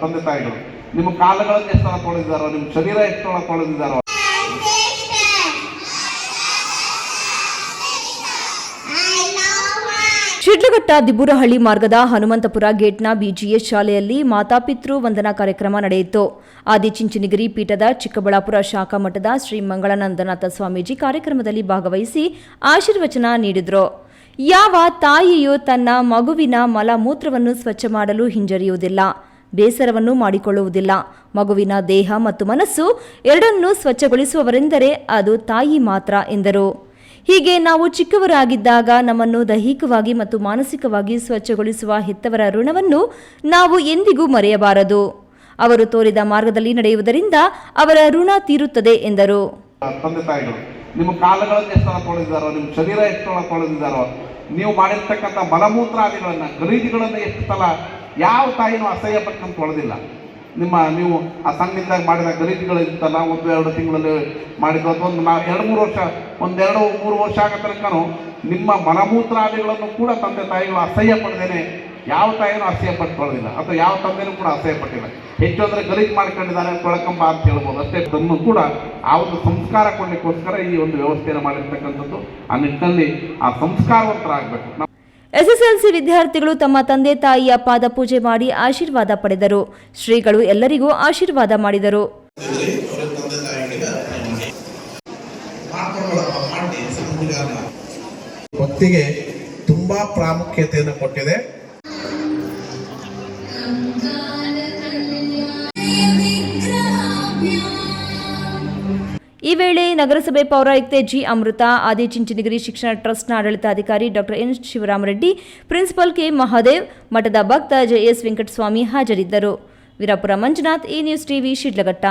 ತಂದೆ ತಾಯಿಗಳು. ನಿಮ್ಮ ಕಾಲುಗಳನ್ನು ಎಷ್ಟು ಸಲ ತೊಳೆದಿದ್ದಾರೋ, ನಿಮ್ಮ ಶರೀರ ಎಷ್ಟು ಸಲ ತೊಳೆದಿದ್ದಾರೋ. ಶಿಡ್ಲಘಟ್ಟ ದಿಬ್ಬುರಹಳ್ಳಿ ಮಾರ್ಗದ ಹನುಮಂತಪುರ ಗೇಟ್ನ ಬಿಜಿಎಸ್ ಶಾಲೆಯಲ್ಲಿ ಮಾತಾಪಿತೃ ವಂದನಾ ಕಾರ್ಯಕ್ರಮ ನಡೆಯಿತು. ಆದಿಚುಂಚನಗಿರಿ ಪೀಠದ ಚಿಕ್ಕಬಳ್ಳಾಪುರ ಶಾಖಾ ಮಠದ ಶ್ರೀ ಮಂಗಳಾನಂದನಾಥ ಸ್ವಾಮೀಜಿ ಕಾರ್ಯಕ್ರಮದಲ್ಲಿ ಭಾಗವಹಿಸಿ ಆಶೀರ್ವಚನ ನೀಡಿದರು. ಯಾವ ತಾಯಿಯು ತನ್ನ ಮಗುವಿನ ಮಲಮೂತ್ರವನ್ನು ಸ್ವಚ್ಛ ಮಾಡಲು ಹಿಂಜರಿಯುವುದಿಲ್ಲ. ಬೇಸರವನ್ನು ಮಾಡಿಕೊಳ್ಳುವುದಿಲ್ಲ. ಮಗುವಿನ ದೇಹ ಮತ್ತು ಮನಸ್ಸು ಎರಡನ್ನೂ ಸ್ವಚ್ಛಗೊಳಿಸುವವರೆಂದರೆ ಅದು ತಾಯಿ ಮಾತ್ರ ಎಂದರು. ಹೀಗೆ ನಾವು ಚಿಕ್ಕವರಾಗಿದ್ದಾಗ ನಮ್ಮನ್ನು ದೈಹಿಕವಾಗಿ ಮತ್ತು ಮಾನಸಿಕವಾಗಿ ಸ್ವಚ್ಛಗೊಳಿಸುವ ಹೆತ್ತವರ ಋಣವನ್ನು ನಾವು ಎಂದಿಗೂ ಮರೆಯಬಾರದು. ಅವರು ತೋರಿದ ಮಾರ್ಗದಲ್ಲಿ ನಡೆಯುವುದರಿಂದ ಅವರ ಋಣ ತೀರುತ್ತದೆ ಎಂದರು. ತಂದೆ ತಾಯಿಗಳು, ನಿಮ್ಮ ಕಾಲಗಳನ್ನು ಎಷ್ಟು ಸಲ ತೊಳೆದಿದ್ದಾರೋ, ನಿಮ್ಮ ಶರೀರ ಎಷ್ಟು ಸಲ ತೊಳೆದಿದ್ದಾರೋ, ನೀವು ಮಾಡಿರ್ತಕ್ಕಂಥ ಮಲಮೂತ್ರಾದಿಗಳನ್ನು ಖರೀದಿಗಳನ್ನು ಎಷ್ಟು ಸಲ ಯಾವ ತಾಯಿನೂ ಅಸಹ್ಯ ಪಟ್ಕೊಂಡು ತೊಳೆದಿಲ್ಲ ನಿಮ್ಮ ನೀವು ಆ ಸಣ್ಣಿದ್ದಾಗ ಮಾಡಿದ ಗಲೀಜುಗಳು ಇರ್ತಲ್ಲ ಒಂದು ಎರಡು ತಿಂಗಳಲ್ಲಿ ಮಾಡಿದ್ದು ಅಥವಾ ಒಂದು ನಾ ಎರಡು ಮೂರು ವರ್ಷ ಒಂದೆರಡು ಮೂರು ವರ್ಷ ಆಗೋ ತನಕನೂ ನಿಮ್ಮ ಮಲಮೂತ್ರಾದಿಗಳನ್ನು ಕೂಡ ತಂದೆ ತಾಯಿಗಳು ಅಸಹ್ಯ ಪಡೆದೇನೆ ಯಾವ ತಾಯಿನೂ ಅಸಹ್ಯ ಪಟ್ಟು ತೊಳೆದಿಲ್ಲ ಅಥವಾ ಯಾವ ತಂದೆನೂ ಕೂಡ ಅಸಹ್ಯ ಪಟ್ಟಿಲ್ಲ ಹೆಚ್ಚು ಅಂದರೆ ಗಲೀಜು ಮಾಡ್ಕೊಂಡಿದ್ದಾನೆ ತೊಳಕಂಬ ಅಂತ ಹೇಳ್ಬೋದು. ಅಷ್ಟೇ ತನ್ನೂ ಕೂಡ ಆ ಒಂದು ಸಂಸ್ಕಾರ ಕೊಡಲಿಕ್ಕೋಸ್ಕರ ಈ ಒಂದು ವ್ಯವಸ್ಥೆಯನ್ನು ಮಾಡಿರ್ತಕ್ಕಂಥದ್ದು. ಆ ನಿಟ್ಟಿನಲ್ಲಿ ಆ ಸಂಸ್ಕಾರವಂತರಾಗಬೇಕು. ಎಸ್ಎಸ್ಎಲ್ಸಿ ವಿದ್ಯಾರ್ಥಿಗಳು ತಮ್ಮ ತಂದೆ ತಾಯಿಯ ಪಾದಪೂಜೆ ಮಾಡಿ ಆಶೀರ್ವಾದ ಪಡೆದರು. ಶ್ರೀಗಳು ಎಲ್ಲರಿಗೂ ಆಶೀರ್ವಾದ ಮಾಡಿದರು. ತುಂಬಾ ಪ್ರಾಮುಖ್ಯತೆಯನ್ನು ಕೊಟ್ಟಿದೆ. ಈ ವೇಳೆ ನಗರಸಭೆ ಪೌರಾಯುಕ್ತೆ ಜಿ ಅಮೃತ ಆದಿಚುಂಚನಗಿರಿ ಶಿಕ್ಷಣ ಟ್ರಸ್ಟ್ನ ಆಡಳಿತಾಧಿಕಾರಿ doctor N Shivaramareddy, principal K Mahadev, ಮಠದ ಭಕ್ತ ಜೆಎಸ್ ವೆಂಕಟಸ್ವಾಮಿ ಹಾಜರಿದ್ದರು. ವೀರಾಪುರ ಮಂಜುನಾಥ್ ಈ ನ್ಯೂಸ್ ಟಿವಿ, ಶಿಡ್ಲಘಟ್ಟ.